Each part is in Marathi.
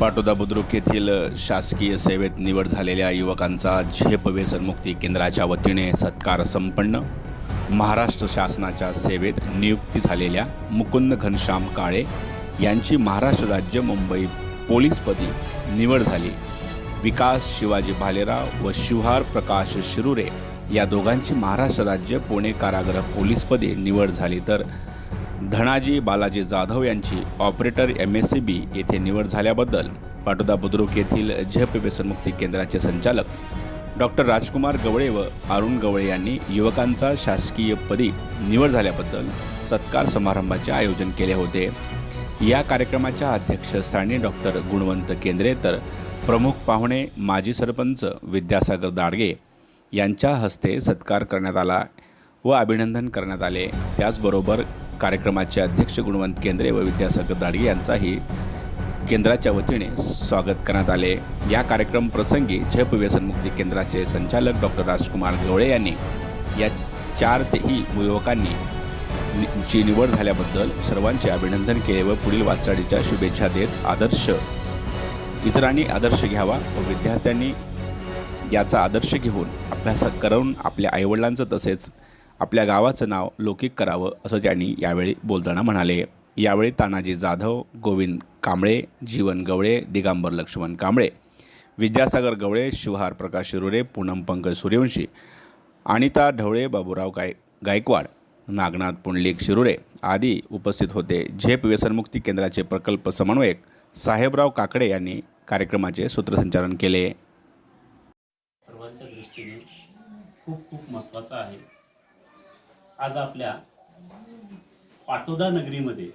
पाटोदा बुद्रुक येथील शासकीय सेवेत निवड झालेल्या युवकांचा झेप व्यसनमुक्ती केंद्राच्या वतीने सत्कार संपन्न. महाराष्ट्र शासनाच्या सेवेत नियुक्ती झालेल्या मुकुंद घनश्याम काळे यांची महाराष्ट्र राज्य मुंबई पोलीसपदी निवड झाली. विकास शिवाजी भालेराव व शिवहार प्रकाश शिरुरे या दोघांची महाराष्ट्र राज्य पुणे कारागृह पोलीसपदी निवड झाली. तर धनाजी बालाजी जाधव यांची operator M S C B येथे निवड झाल्याबद्दल पाटोदा बुद्रुक येथील झेप व्यसनमुक्ती केंद्राचे संचालक डॉक्टर राजकुमार गवळे व अरुण गवळे यांनी युवकांचा शासकीय पदी निवड झाल्याबद्दल सत्कार समारंभाचे आयोजन केले होते. या कार्यक्रमाच्या अध्यक्षस्थानी डॉक्टर गुणवंत केंद्रे तर प्रमुख पाहुणे माजी सरपंच विद्यासागर दाडगे यांच्या हस्ते सत्कार करण्यात आला व अभिनंदन करण्यात आले. त्याचबरोबर कार्यक्रमाचे अध्यक्ष गुणवंत केंद्रे व विद्यासागर दाडगे यांचाही केंद्राच्या वतीने स्वागत करण्यात आले. या कार्यक्रम प्रसंगी झेप व्यसनमुक्ती केंद्राचे संचालक डॉक्टर राजकुमार गवळे यांनी या चार तेही युवकांनी ची निवड झाल्याबद्दल सर्वांचे अभिनंदन केले व पुढील वाटचालीच्या शुभेच्छा देत आदर्श इतरांनी आदर्श घ्यावा व विद्यार्थ्यांनी याचा आदर्श घेऊन अभ्यास करून आपल्या आईवडिलांचं तसेच आपल्या गावाचं नाव लौकिक करावं असं त्यांनी यावेळी बोलताना म्हणाले. यावेळी तानाजी जाधव गोविंद कांबळे जीवन गवळे दिगांबर लक्ष्मण कांबळे विद्यासागर गवळे शिवहार प्रकाश शिरुरे पूनम पंकज सूर्यवंशी अनिता ढवळे बाबूराव गाय गायकवाड नागनाथ पुंडलिक शिरुरे आदी उपस्थित होते. झेप व्यसनमुक्ती केंद्राचे प्रकल्प समन्वयक साहेबराव काकडे यांनी कार्यक्रमाचे सूत्रसंचालन केले. सर्वांच्या दृष्टीने खूप खूप महत्त्वाचा आहे. आज आपल्या पाटोदा नगरीमध्ये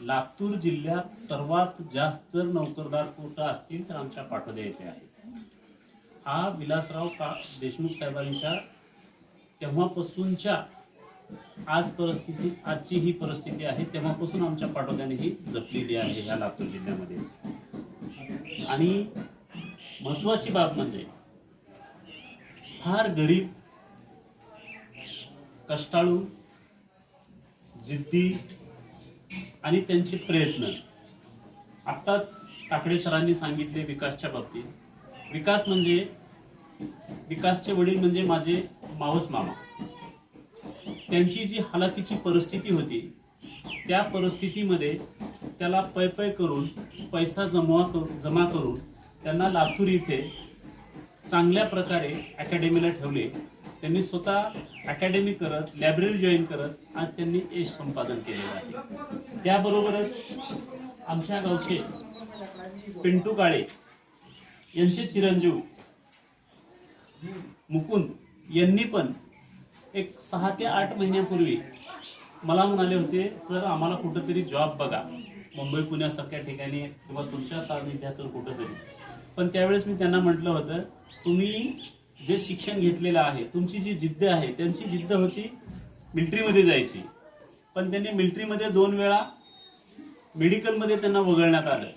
लातूर जिल्ह्यात सर्वात जास्त जर नोकरदार कोटा असतील तर आमच्या पाटोद्या येथे आहे हा विलासराव का देशमुख साहेबांच्या तेव्हापासूनच्या आज परिस्थिती आजची ही परिस्थिती आहे तेव्हापासून आमच्या पाटोद्याने ही जपलेली आहे ह्या लातूर जिल्ह्यामध्ये. आणि महत्वाची बाब म्हणजे फार गरीब कष्टाळू जिद्दी आणि त्यांचे प्रयत्न. आत्ताच काकडे सरांनी सांगितले विकासच्या बाबतीत. विकास म्हणजे विकासचे वडील म्हणजे माझे मावस मामा. त्यांची जी हालाकीची परिस्थिती होती त्या परिस्थितीमध्ये त्याला पै पै करून पैसा जमा करून जमा करून त्यांना लातूर इथे चांगल्या प्रकारे अकॅडमीला ठेवले. त्यांनी स्वतः अकॅडमी करत लायब्ररी जॉईन करत आज त्यांनी यश संपादन केलेलं आहे. त्याबरोबरच आमच्या गावचे पिंटू काळे यांचे चिरंजीव मुकुंद यांनी पण एक सहा ते आठ महिन्यापूर्वी मला म्हणाले होते सर आम्हाला कुठंतरी जॉब बघा. मुंबई पुण्यासारख्या ठिकाणी किंवा तुमच्या सानिध्यातून कुठंतरी. पण त्यावेळेस मी त्यांना म्हटलं होतं तुम्ही जे शिक्षण घेतलेलं आहे तुमची जी जिद्द आहे त्यांची जिद्द होती मिलिटरीमध्ये जायची. पण त्यांनी मिलिटरीमध्ये दोन वेळा मेडिकलमध्ये त्यांना वगळण्यात आलं.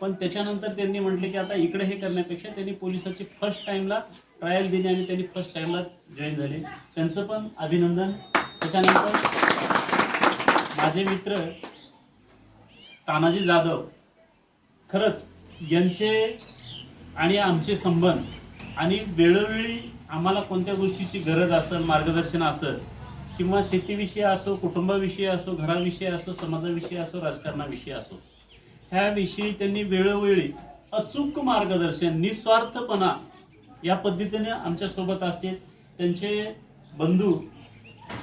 पण त्याच्यानंतर त्यांनी म्हटले की आता इकडे हे करण्यापेक्षा त्यांनी पोलिसाची फर्स्ट टाईमला ट्रायल दिली आणि त्यांनी फर्स्ट टाईमला जॉईन झाले. त्यांचं पण अभिनंदन. त्याच्यानंतर माझे मित्र तानाजी जाधव खरंच यांचे आणि आमचे संबंध आणि वेळोवेळी आम्हाला कोणत्या गोष्टीची गरज असेल मार्गदर्शन असेल किंवा शेतीविषयी असो कुटुंबाविषयी असो घराविषयी असो समाजाविषयी असो राजकारणाविषयी असो ह्याविषयी त्यांनी वेळोवेळी अचूक मार्गदर्शन निस्वार्थपणा या पद्धतीने आमच्यासोबत असते त्यांचे बंधू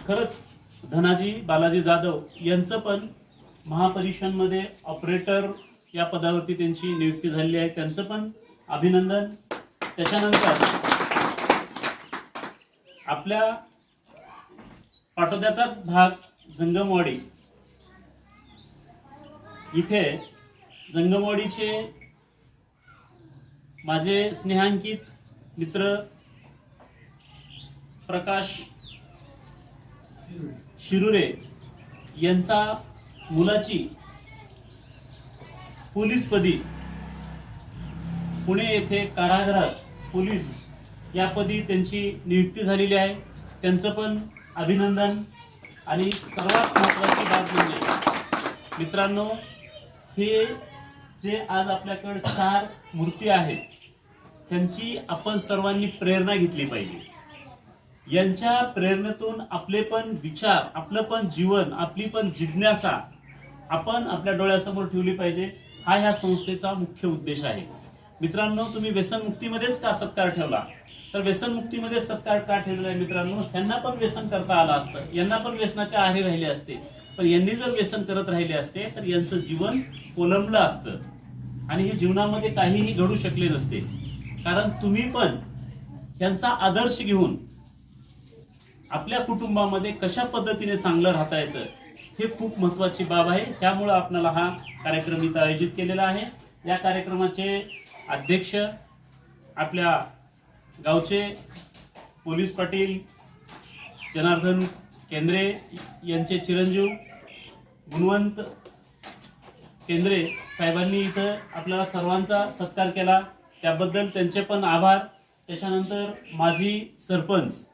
खरंच धनाजी बालाजी जाधव यांचं पण महापरीक्षांमध्ये ऑपरेटर या पदावरती त्यांची नियुक्ती झालेली आहे. त्यांचं पण अभिनंदन. त्याच्यानंतर आपल्या पाटोद्याचाच भाग जंगमवाडी. इथे जंगमवाडीचे माझे स्नेहांकित मित्र प्रकाश शिरुरे यांचा मुलाची पोलीसपदी पुणे येथे कारागृहात पोलीस यापदी त्यांची नियुक्ती झालेली आहे. त्यांचं पण अभिनंदन. आणि सर्वात महत्त्वाची बाब म्हणजे मित्रांनो हे जे आज आपल्याकडे चार मूर्ती आहेत त्यांची आपण सर्वांनी प्रेरणा घेतली पाहिजे. यांच्या प्रेरणेतून आपले पण विचार आपलं पण जीवन आपली पण जिज्ञासा आपण आपल्या डोळ्यासमोर ठेवली पाहिजे. हा ह्या संस्थेचा मुख्य उद्देश आहे. मित्रांनो तुम्ही व्यसनमुक्तीमध्येच का सत्कार ठेवला? तर व्यसनमुक्तीमध्ये सत्कार का ठेवलेला आहे मित्रांनो? त्यांना पण व्यसन करता आलं असतं. यांना पण व्यसनाच्या आहारी राहिले असते. पण यांनी जर व्यसन करत राहिले असते तर यांचं जीवन कोलंबलं असतं. आणि हे जीवनामध्ये काहीही घडू शकले नसते. कारण तुम्ही पण यांचा आदर्श घेऊन आपल्या कुटुंबामध्ये कशा पद्धतीने चांगलं राहता येतं हे खूप महत्वाची बाब आहे. त्यामुळं आपल्याला हा कार्यक्रम इथं आयोजित केलेला आहे. या कार्यक्रमाचे अध्यक्ष आपल्या गावचे पोलीस पाटील जनार्दन केंद्रे यांचे चिरंजीव गुणवंत केंद्रे साहेबांनी इथं आपल्याला सर्वांचा सत्कार केला. त्याबद्दल त्यांचे पण आभार. त्याच्यानंतर माजी सरपंच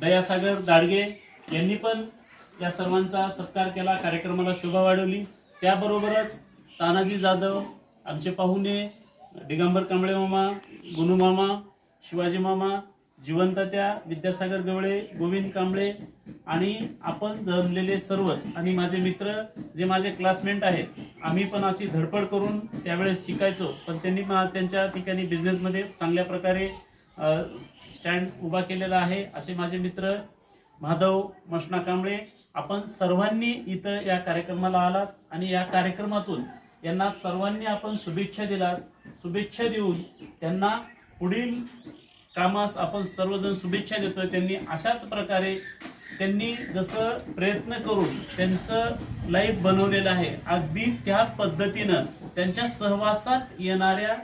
दयासागर दाडगे यांनी पण या सर्वांचा सत्कार केला. कार्यक्रमाला शोभा वाढवली. त्याबरोबरच तानाजी जाधव आमचे पाहुणे दिगंबर कांबळे मामा गुनू मामा शिवाजी मामा जिवंतत्या विद्यासागर गवळे गोविंद कांबळे आणि आपण जमलेले सर्वच आणि माझे मित्र जे माझे क्लासमेट आहेत आम्ही पण अशी धडपड करून त्यावेळेस शिकायचो. पण त्यांनी त्यांच्या ठिकाणी बिझनेसमध्ये चांगल्या प्रकारे स्टँड उभा केलेला आहे. असे माझे मित्र माधव मष्णा कांबळे आपण सर्वांनी इथं या कार्यक्रमाला आलात आणि या कार्यक्रमातून यांना सर्वांनी आपण शुभेच्छा दिलात. शुभेच्छा देऊन त्यांना पुढील कामास आपण सर्वजण शुभेच्छा देतोय. त्यांनी अशाच प्रकारे त्यांनी जसं प्रयत्न करून त्यांचं लाईफ बनवलेलं आहे अगदी त्या पद्धतीनं त्यांच्या सहवासात येणाऱ्या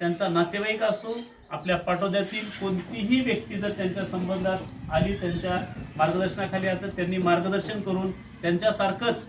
त्यांचा नातेवाईक असो आपल्या पाटोद्यातील कोणतीही व्यक्ती जर त्यांच्या संबंधात आली त्यांच्या मार्गदर्शनाखाली आता त्यांनी मार्गदर्शन करून त्यांच्यासारखंच